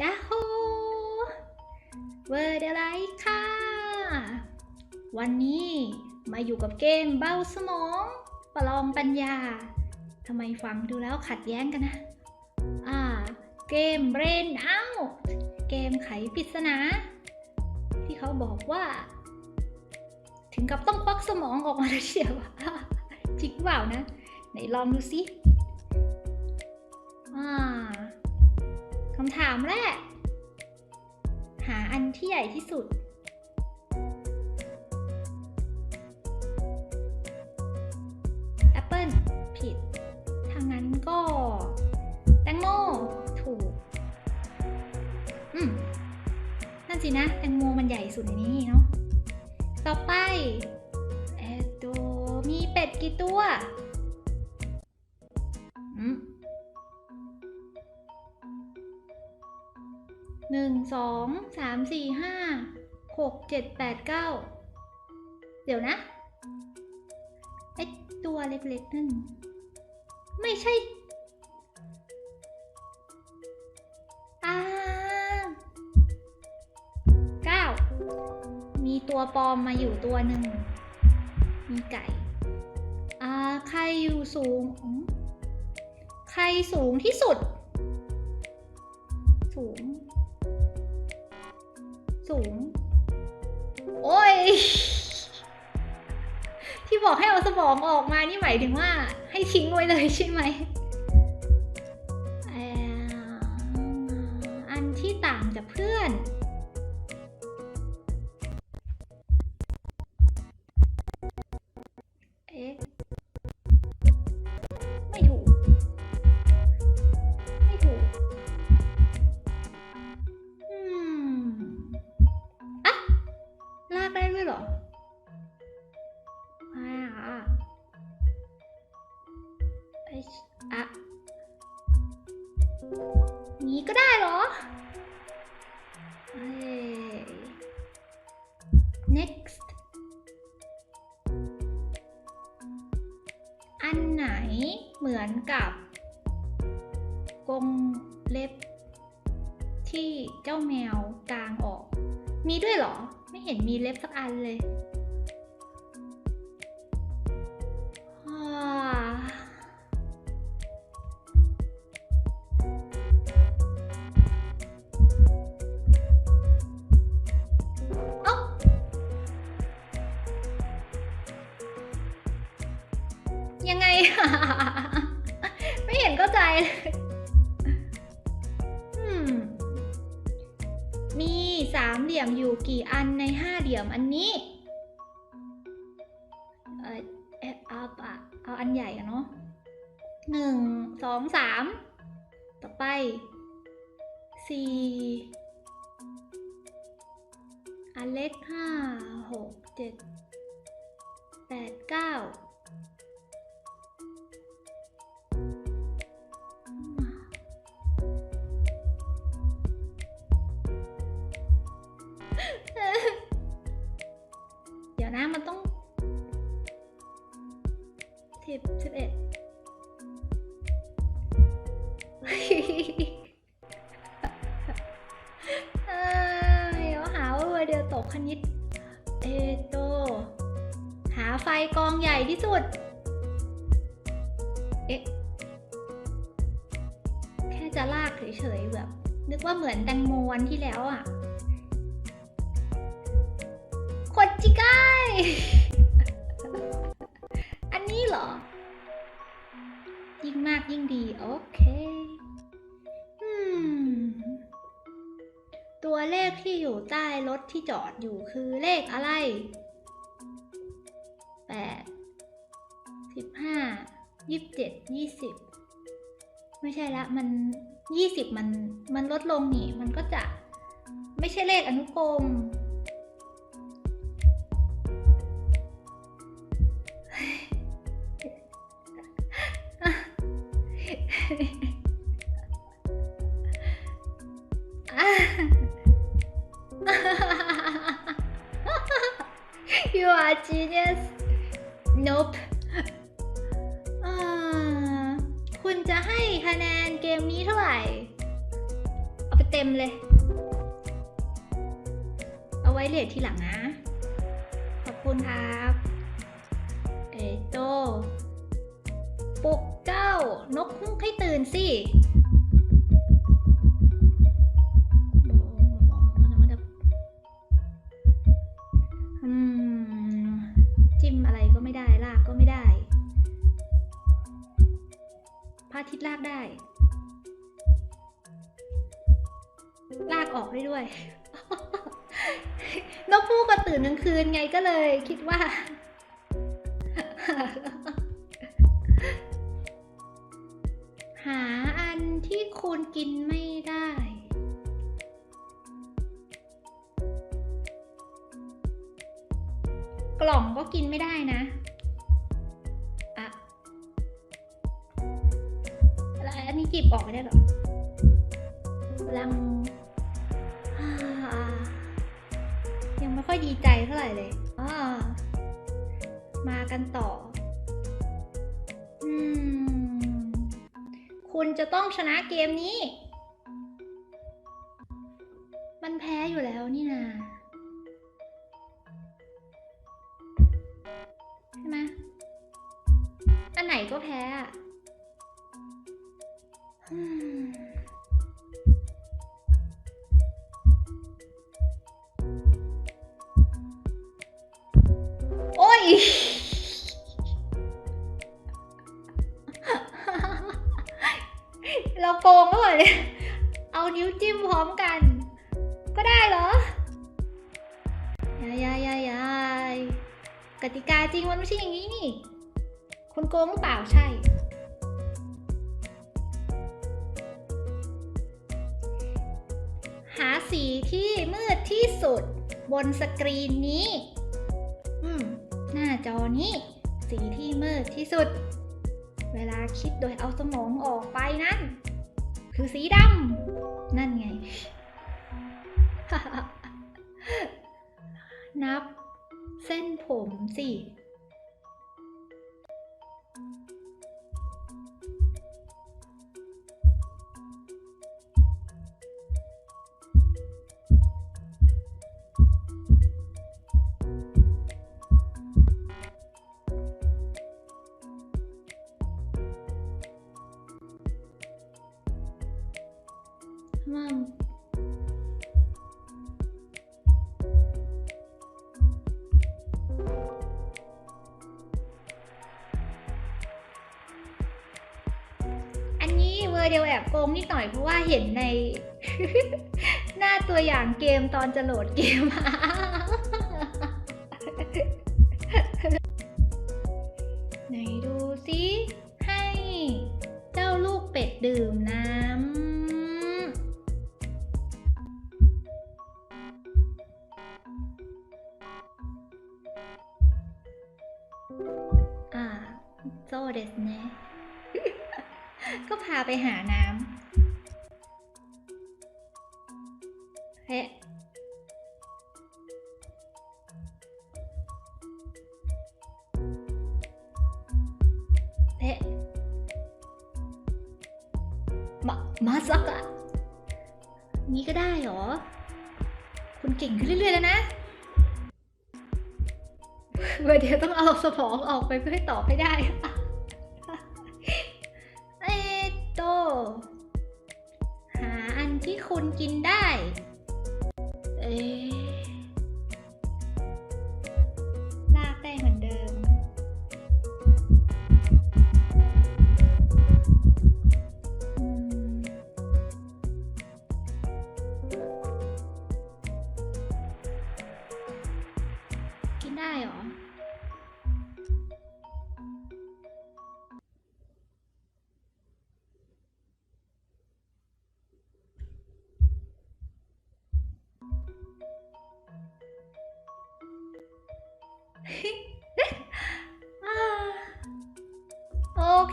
ยาฮูเวอร์เดไลค่ะ วันนี้มาอยู่กับเกมเบ้าสมอง ประลองปัญญาทำไมฟังดูแล้วขัดแย้งกันนะ อ่า เกม Brain Out เกมไขปริศนา ที่เขาบอกว่า ถึงกับต้องควักสมองออกมาเลยเชียวจริงเปล่านะ ไหนลองดูสิอ่า คำถามแรก หาอันที่ใหญ่ที่สุด แอปเปิลผิดถ้างนั้นก็แตงโมถูก อืม นั่นสินะ แตงโมมันใหญ่สุดในนี้เนาะ ต่อไป เออโตมีเป็ดกี่ตัว หนึ่งสองสามสี่ห้าหกเจ็ดแปดเก้าเดี๋ยวนะไอตัวเล็กๆนั่นไม่ใช่อ่าเก้ามีตัวปลอมมาอยู่ตัวหนึ่ง มีไก่ อ่า ใครอยู่สูง ใครสูงที่สุด สูง โอ้ย ที่บอกให้เอาสมองออกมานี่หมายถึงว่าให้ทิ้งไว้เลยใช่ไหม อันที่ต่างจากเพื่อน เอ๊ะ ก็ได้เหรอเอ้ย next อันไหนเหมือนกับกรงเล็บ ที่เจ้าแมวกลางออก มีด้วยเหรอ ไม่เห็นมีเล็บสักอันเลย ยังไง ไม่เห็นเข้าใจเลยอืมมีสามเหลี่ยมอยู่กี่อันในห้าเหลี่ยมอันนี้ เออเอะเอาปะเอาอันใหญ่อะเนาะหนึ่งสองสามต่อไปสี่อันเล็กห้าหกเจ็ดแปดเก้า เดี๋ยวนะมันต้องสิบสิบเอ็ดเอ้ยเดี๋ยวหาว่าเดียวตกคณิต เอโต หาไฟกองใหญ่ที่สุด เอ๊ะ แค่จะลากเฉยๆแบบ นึกว่าเหมือนแตงโมวันที่แล้วอะ อันนี้เหรอ ยิ่งมากยิ่งดี โอเคอืมตัวเลขที่อยู่ใต้รถที่จอดอยู่คือเลขอะไรแปดสิบห้ายี่สิบเจ็ดยี่สิบไม่ใช่ละ มันยี่สิบมัน มันลดลงนี่ มันก็จะ ไม่ใช่เลขอนุกรม genius nope คุณจะให้คะแนนเกมนี้เท่าไหร่ เอาไปเต็มเลย เอาไว้เลททีหลังนะ ขอบคุณครับเอโตปลุกเจ้านกฮูกให้ตื่นสิ ระอาทิตย์ลากได้ ลากออกได้ด้วย นกพูกก็ตื่นกลางคืนไงก็เลยคิดว่า หาอันที่คุณกินไม่ได้กล่องก็กินไม่ได้นะ แล้วอันนี้จิบออกไม่ได้หรอลัง ยังไม่ค่อยดีใจเท่าไหร่เลยมากันต่ออคุณจะต้องชนะเกมนี้ มันแพ้อยู่แล้วนี่นาใช่ไหมอันไหนก็แพ้อะ โอ้ย เราโกงก็เลยเอานิ้วจิ้มพร้อมกัน ก็ได้เหรอยายายายายกติกาจริงมันไม่ใช่อย่างนี้นี่ คุณโกงหรือเปล่าใช่ สีที่มืดที่สุด บนสกรีนนี้ อืม หน้าจอนี้ สีที่มืดที่สุด เวลาคิดโดยเอาสมองออกไปนั่นคือสีดำ นั่นไง นับเส้นผมสิ มัมอันนี้เวอร์เดียวแอบโกงนิดหน่อยเพราะว่าเห็นใน หน้าตัวอย่างเกมตอนจะโหลดเกมมา อ่าโซเดสเนะก็พาไปหาน้ำเฮ้เฮ้มามาสักอะนี้ก็ได้เหรอ คุณเก่งขึ้นเรื่อยๆแล้วนะ เดี๋ยวต้องเอาสมองออกไปเพื่อให้ตอบให้ได้เอโต หาอันที่คุณกินได้ เอ๊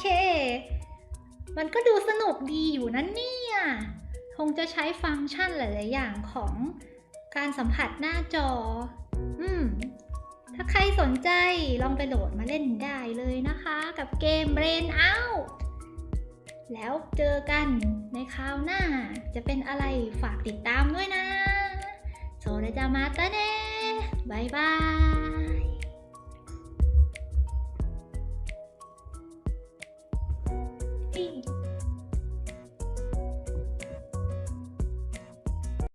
เค มันก็ดูสนุกดีอยู่นั่นเนี่ย คงจะใช้ฟังก์ชันหลาย ๆ อย่างของการสัมผัสหน้าจอ อืม ถ้าใครสนใจลองไปโหลดมาเล่นได้เลยนะคะ กับเกม Brain Out แล้วเจอกันในคราวหน้า จะเป็นอะไรฝากติดตามด้วยนะโซเรจามาตาเน่บายบาย